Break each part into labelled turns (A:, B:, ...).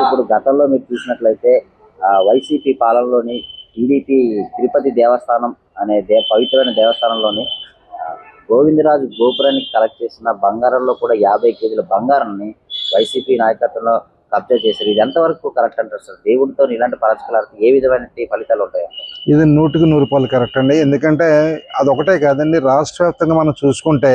A: ఇప్పుడు గతంలో మీరు చూసినట్లయితే వైసీపీ పాలనలోని టీడీపీ తిరుపతి దేవస్థానం అనే దే పవిత్రమైన దేవస్థానంలోని గోవిందరాజు గోపురానికి కలెక్ట్ చేసిన బంగారంలో కూడా యాభై కేజీల బంగారాన్ని వైసీపీ నాయకత్వంలో కబ్జా చేశారు. ఇది ఎంతవరకు కరెక్ట్ అంటారు సార్? దేవుడితో ఇలాంటి పరస్కారాలకు ఏ విధమైన ఫలితాలు ఉంటాయి?
B: ఇది నూటికి నూరు రూపాయలు కరెక్ట్ అండి. ఎందుకంటే అదొకటే కాదండి. రాష్ట్ర వ్యాప్తంగా మనం చూసుకుంటే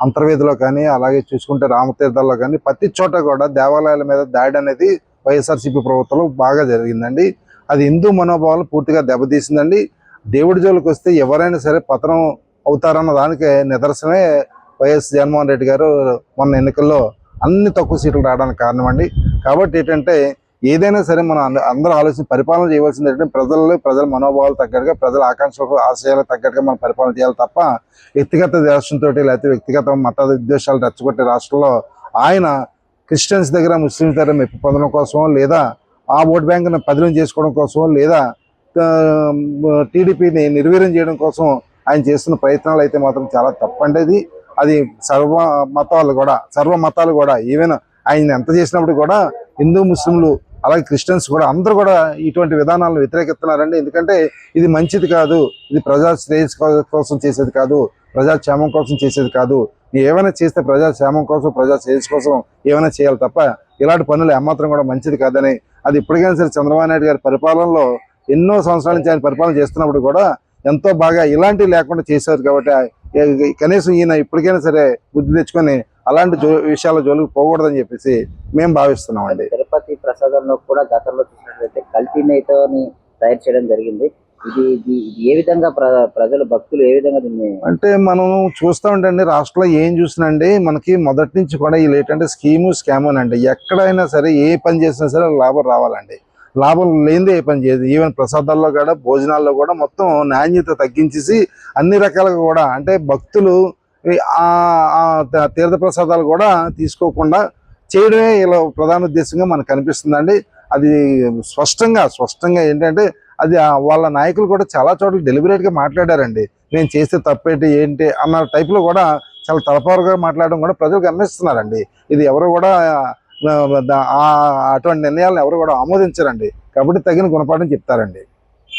B: అంతర్వేదిలో కానీ అలాగే చూసుకుంటే రామతీర్థాల్లో కానీ ప్రతి చోట కూడా దేవాలయాల మీద దాడి అనేది వైఎస్ఆర్సీపీ ప్రభుత్వంలో బాగా జరిగిందండి. అది హిందూ మనోభావాలు పూర్తిగా దెబ్బతీసిందండి. దేవుడి జోలికి వస్తే ఎవరైనా సరే పతనం అవుతారన్న దానికి నిదర్శనమే వైఎస్ జగన్మోహన్ రెడ్డి గారు మొన్న ఎన్నికల్లో అన్ని తక్కువ సీట్లు రావడానికి కారణం అండి కాబట్టి ఏంటంటే ఏదైనా సరే మనం అందరూ ఆలోచన పరిపాలన చేయవలసింది ఏంటంటే ప్రజల్లో ప్రజల మనోభావాలు తగ్గట్టుగా ప్రజల ఆకాంక్షలకు ఆశయాలకు తగ్గట్టుగా మనం పరిపాలన చేయాలి తప్ప వ్యక్తిగత దేశంతో లేకపోతే వ్యక్తిగత మత విద్వేషాలు రెచ్చగొట్టే రాష్ట్రంలో ఆయన క్రిస్టియన్స్ దగ్గర ముస్లిమ్స్ దగ్గర మెప్పు పొందడం కోసం లేదా ఆ ఓట్ బ్యాంక్ను పదిలం చేసుకోవడం కోసం లేదా టీడీపీని నిర్వీర్యం చేయడం కోసం ఆయన చేస్తున్న ప్రయత్నాలు అయితే మాత్రం చాలా తప్పండేది. అది సర్వ మతాలు కూడా సర్వ మతాలు కూడా ఈవెన్ ఆయన ఎంత చేసినప్పుడు కూడా హిందూ ముస్లింలు అలాగే క్రిస్టియన్స్ కూడా అందరూ కూడా ఇటువంటి విధానాలను వ్యతిరేకిస్తున్నారండి. ఎందుకంటే ఇది మంచిది కాదు ఇది ప్రజా శ్రేయస్ కోసం చేసేది కాదు ప్రజాక్షేమం కోసం చేసేది కాదు. నీ ఏమైనా చేస్తే ప్రజాక్షేమం కోసం ప్రజా శ్రేయస్ కోసం ఏమైనా చేయాలి తప్ప ఇలాంటి పనులు ఏమాత్రం కూడా మంచిది కాదని అది ఇప్పటికైనా సరే చంద్రబాబు నాయుడు గారి పరిపాలనలో ఎన్నో సంవత్సరాల నుంచి ఆయన పరిపాలన చేస్తున్నప్పుడు కూడా ఎంతో బాగా ఇలాంటివి లేకుండా చేశారు కాబట్టి కనీసం ఈయన ఇప్పటికైనా సరే బుద్ధి తెచ్చుకొని అలాంటి జో విషయాల జోలికి పోకూడదని చెప్పేసి మేము భావిస్తున్నాం అండి
A: తిరుపతి ప్రసాదంలో కూడా గతంలో చూసినట్లయితే కల్తీ నేతని తయారు చేయడం జరిగింది. ఇది ఇది ఏ విధంగా ప్రజలు భక్తులు ఏ విధంగా దీన్ని
B: అంటే మనం చూస్తూ ఉంటండి రాష్ట్రంలో ఏం చూసినండి మనకి మొదటి నుంచి కూడా ఈ ఏంటంటే స్కీము స్కామ్ అండి. ఎక్కడైనా సరే ఏ పని చేసినా సరే లాభం రావాలండి. లాభం లేనిదే ఏ పని చేయదు. ఈవెన్ ప్రసాదాల్లో కూడా భోజనాల్లో కూడా మొత్తం నాణ్యత తగ్గించేసి అన్ని రకాలుగా కూడా అంటే భక్తులు తీర్థ ప్రసాదాలు కూడా తీసుకోకుండా చేయడమే ఇలా ప్రధాన ఉద్దేశంగా మనకు కనిపిస్తుందండి అది స్పష్టంగా స్పష్టంగా ఏంటంటే అది వాళ్ళ నాయకులు కూడా చాలా చోట్ల డెలిబరేట్గా మాట్లాడారండి. నేను చేస్తే తప్పేంటి ఏంటి అన్న టైప్లో కూడా చాలా తలపారుగా మాట్లాడడం కూడా ప్రజలు గమనిస్తున్నారండి. ఇది ఎవరు కూడా అటువంటి నిర్ణయాలను ఎవరు కూడా ఆమోదించరండి. కాబట్టి తగిన గుణపాఠం చెప్తారండి.